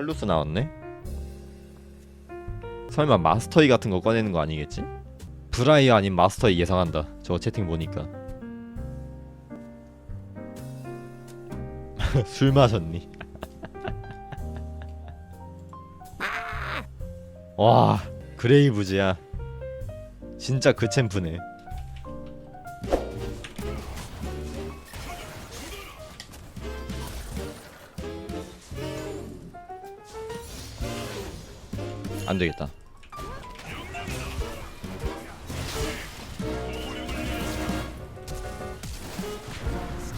탈루스 나왔네? 설마 마스터이 같은 거 꺼내는 거 아니겠지? 브라이 아닌 마스터이 예상한다. 저 채팅 보니까. 술 마셨니? 와 그레이브즈야. 진짜 그 챔프네. 안 되겠다.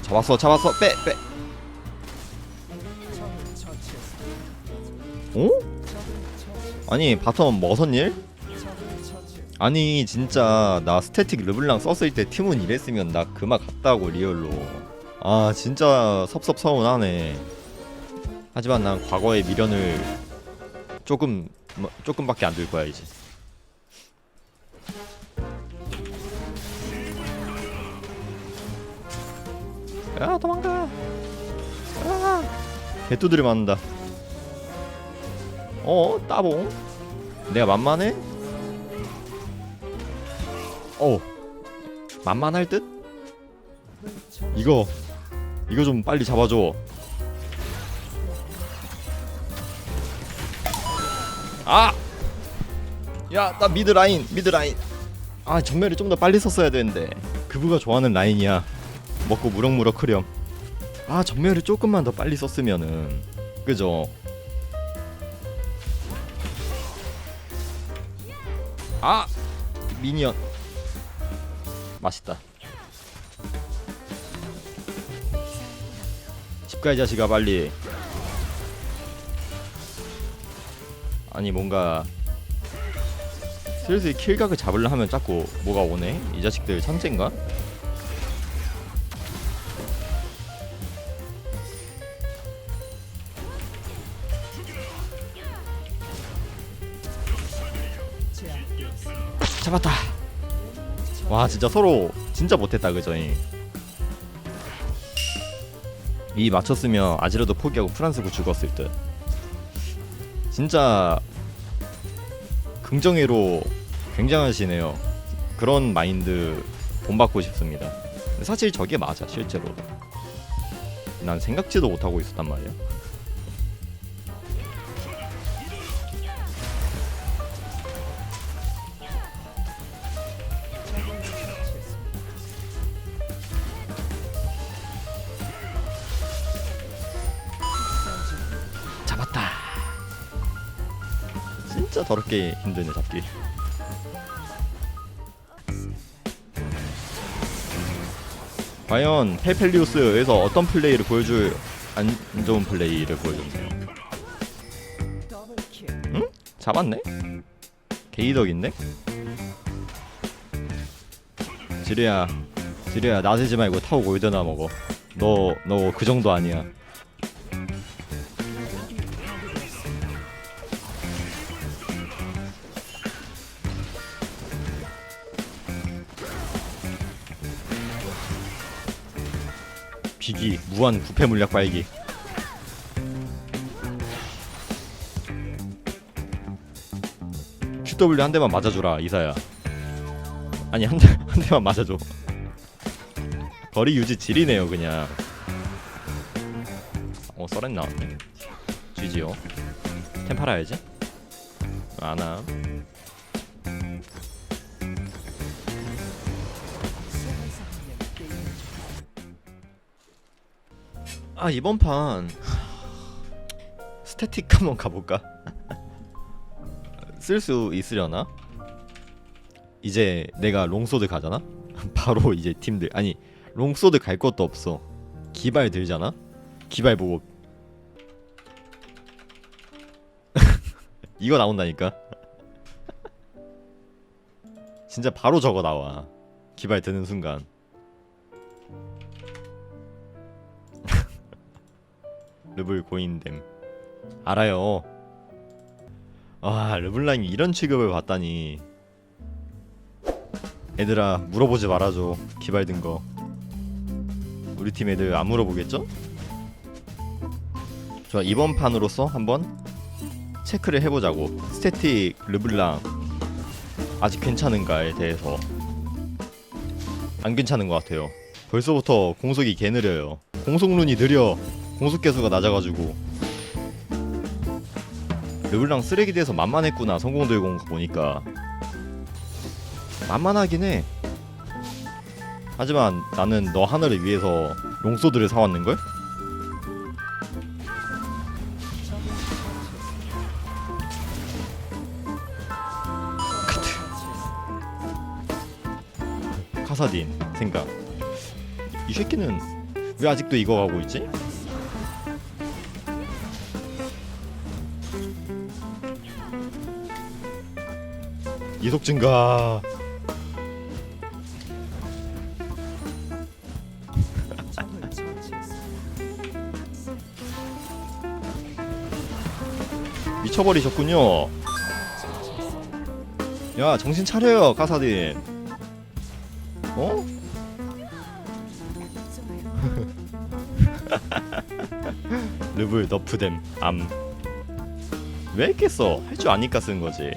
잡았어, 잡았어, 빼, 빼. 어? 아니 바텀 머선 일? 아니 진짜 나 스태틱 르블랑 썼을 때 팀은 이랬으면 나 그마 갔다고 리얼로. 아 진짜 섭섭서운하네. 하지만 난 과거의 미련을 조금 뭐, 조금밖에 안 들 거야 이제. 야 도망가. 아, 개뚜들이 맞는다. 어 따봉. 내가 만만해? 어 만만할 듯? 이거 이거 좀 빨리 잡아줘. 아! 야, 나 미드 라인, 미드 라인. 아, 전멸을 좀 더 빨리 썼어야 되는데. 그부가 좋아하는 라인이야. 먹고 무럭무럭 흐렴. 아, 전멸을 조금만 더 빨리 썼으면은. 그죠? 아! 미니언. 맛있다. 집가 이 자식아 빨리. 아니 뭔가 슬슬 킬각을 잡으려 하면 자꾸 뭐가 오네? 이 자식들 천재인가? 잡았다. 와 진짜 서로 진짜 못했다 그죠? 이. 이 맞췄으면 아지르도 포기하고 프란스고 죽었을 듯. 진짜 긍정회로 굉장하시네요. 그런 마인드 본받고 싶습니다. 사실 저게 맞아 실제로. 난 생각지도 못하고 있었단 말이야. 진짜 더럽게 힘드네 잡기. 과연 페펠리우스에서 어떤 플레이를 보여줄 안 좋은 플레이를 보여줬네요. 응? 잡았네? 게이덕인데? 지뢰야, 지뢰야 나대지 말고 타고 골드나 먹어. 너 너 그 정도 아니야. 비기 무한 부패 물약 빨기. QW 한 대만 맞아줘라 이사야. 아니 한, 대, 한 대만 맞아줘. 거리 유지 지리네요 그냥. 어 써렌 나왔네 GG요. 템 팔아야지. 안함 아 이번 판 스태틱 한번 가볼까? 쓸 수 있으려나? 이제 내가 롱소드 가잖아? 바로 이제 팀들 아니 롱소드 갈 것도 없어 기발 들잖아? 기발 보고 이거 나온다니까 진짜 바로 저거 나와 기발 드는 순간 르블 고인됨. 알아요. 아 르블랑이 이런 취급을 받다니. 애들아 물어보지 말아줘. 기발 든 거. 우리 팀 애들 안 물어보겠죠? 좋아 이번 판으로서 한번 체크를 해보자고. 스태틱 르블랑 아직 괜찮은가에 대해서. 안 괜찮은 것 같아요. 벌써부터 공속이 개 느려요. 공속룬이 느려 공속 개수가 낮아가지고 르블랑 쓰레기 돼서 만만했구나 성공 들고 보니까 만만하긴 해 하지만 나는 너 하나를 위해서 롱소드를 사왔는걸? 카사딘 생각 이 새끼는 왜 아직도 이거 가고 있지? 이속 증가 미쳐버리셨군요. 야 정신 차려요 카사딘. 어? 르블 너프댐 암. 왜 이렇게 써? 할 줄 아니까 쓴 거지.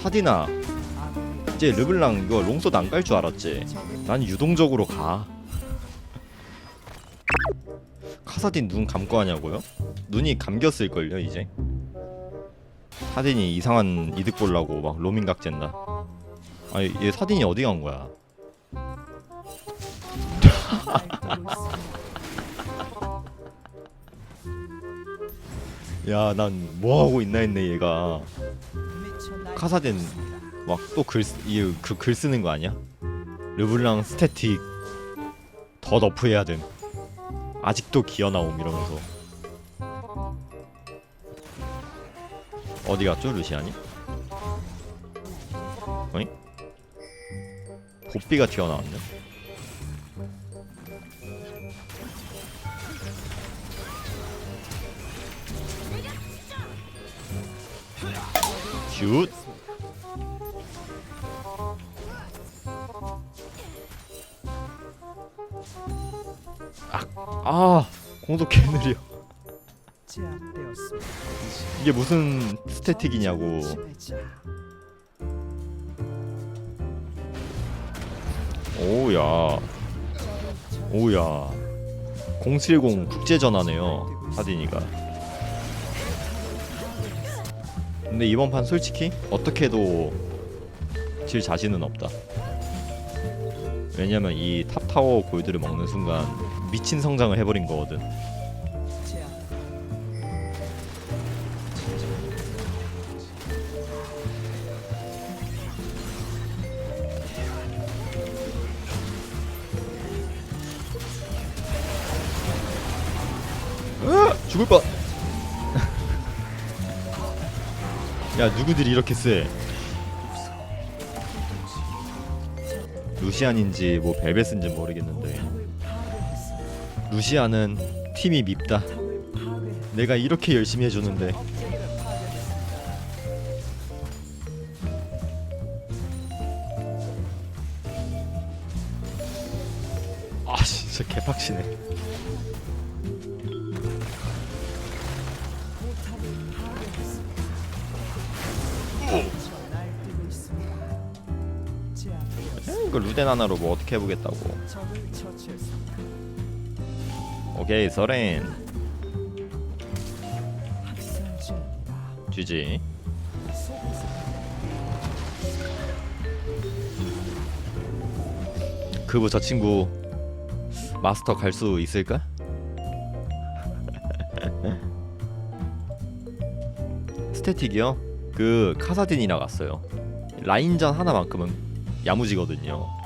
사디나. 이제 르블랑 이거 롱소드 안깔 줄 알았지? 난 유동적으로 가. 카사딘 눈 감고 하냐고요? 눈이 감겼을걸요 이제? 사딘이 이상한 이득 보려고 막 로밍 각젠다 아니 얘 사딘이 어디 간 거야? 야 난 뭐하고 있나 했네 얘가 카사딘 막 또글그글 쓰는 거 아니야? 르블랑 스태틱 더 너프해야 됨. 아직도 기어 나옴 이러면서. 어디 갔죠 루시안이? 어이? 보비가 튀어나왔네. 슛. 아 공속 개 느려 제압되었습니다. 이게 무슨 스태틱이냐고 오우야 오우야 070 국제전화네요 사딘이가 근데 이번 판 솔직히 어떻게 해도 질 자신은 없다 왜냐면 이 탑타워 골드를 먹는 순간 미친 성장을 해버린 거거든! 죽을 뻔. 야 누구들이 이렇게 세? 루시안인지 뭐 벨벳인지 모르겠는데 루시안은 팀이 밉다. 내가 이렇게 열심히 해주는데 아 진짜 개빡치네. 이, 이거 루덴 하나로 뭐 어떻게 해보겠다고. 오케이 서렌. GG. 속에서 그부 저 친구 마스터 갈 수 있을까? 스태틱이요? 그 카사딘이라 갔어요. 라인전 하나만큼은 야무지거든요.